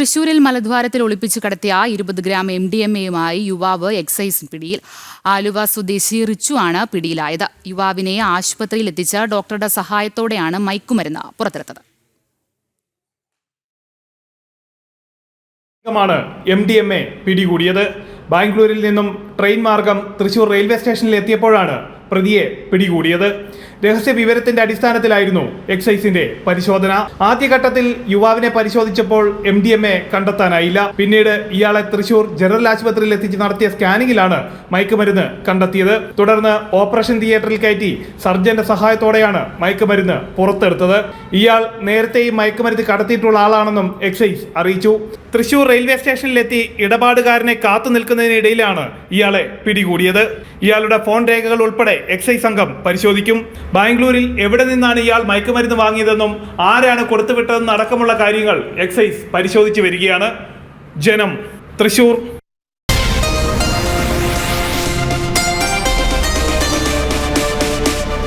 തൃശൂരിൽ മലദ്വാരത്തിൽ ഒളിപ്പിച്ചു കടത്തിയ ഇരുപത് ഗ്രാം എം ഡി എം എയുമായി യുവാവ് എക്സൈസ് പിടിയിൽ. ആലുവ സ്വദേശി റിച്ചു ആണ് പിടിയിലായത്. യുവാവിനെ ആശുപത്രിയിൽ എത്തിച്ച ഡോക്ടറുടെ സഹായത്തോടെയാണ് മയക്കുമരുന്ന് പുറത്തെടുത്തത് ാണ് എം ഡി എം എ പിടികൂടിയത്. ബാംഗ്ലൂരിൽ നിന്നും ട്രെയിൻ മാർഗം തൃശൂർ റെയിൽവേ സ്റ്റേഷനിൽ എത്തിയപ്പോഴാണ് പ്രതിയെ പിടികൂടിയത്. രഹസ്യ വിവരത്തിന്റെ അടിസ്ഥാനത്തിലായിരുന്നു എക്സൈസിന്റെ പരിശോധന. ആദ്യഘട്ടത്തിൽ യുവാവിനെ പരിശോധിച്ചപ്പോൾ എം ഡി എം എ കണ്ടെത്താനായില്ല. പിന്നീട് ഇയാളെ തൃശൂർ ജനറൽ ആശുപത്രിയിൽ എത്തിച്ച് നടത്തിയ സ്കാനിങ്ങിലാണ് മയക്കുമരുന്ന് കണ്ടെത്തിയത്. തുടർന്ന് ഓപ്പറേഷൻ തിയേറ്ററിൽ കയറ്റി സർജന്റെ സഹായത്തോടെയാണ് മയക്കുമരുന്ന് പുറത്തെടുത്തത്. ഇയാൾ നേരത്തെയും മയക്കുമരുന്ന് കടത്തിയിട്ടുള്ള ആളാണെന്നും എക്സൈസ് അറിയിച്ചു. തൃശൂർ റെയിൽവേ സ്റ്റേഷനിലെത്തി ഇടപാടുകാരനെ കാത്തു നിൽക്കുന്നതിനിടയിലാണ് ഇയാളെ പിടികൂടിയത്. ഇയാളുടെ ഫോൺ രേഖകൾ ഉൾപ്പെടെ എക്സൈസ് സംഘം പരിശോധിക്കും. ബാംഗ്ലൂരിൽ എവിടെ നിന്നാണ് ഇയാൾ മയക്കുമരുന്ന് വാങ്ങിയതെന്നും ആരാണ് കൊടുത്തുവിട്ടതെന്നും അടക്കമുള്ള കാര്യങ്ങൾ എക്സൈസ് പരിശോധിച്ചു വരികയാണ്. ജനം തൃശൂർ.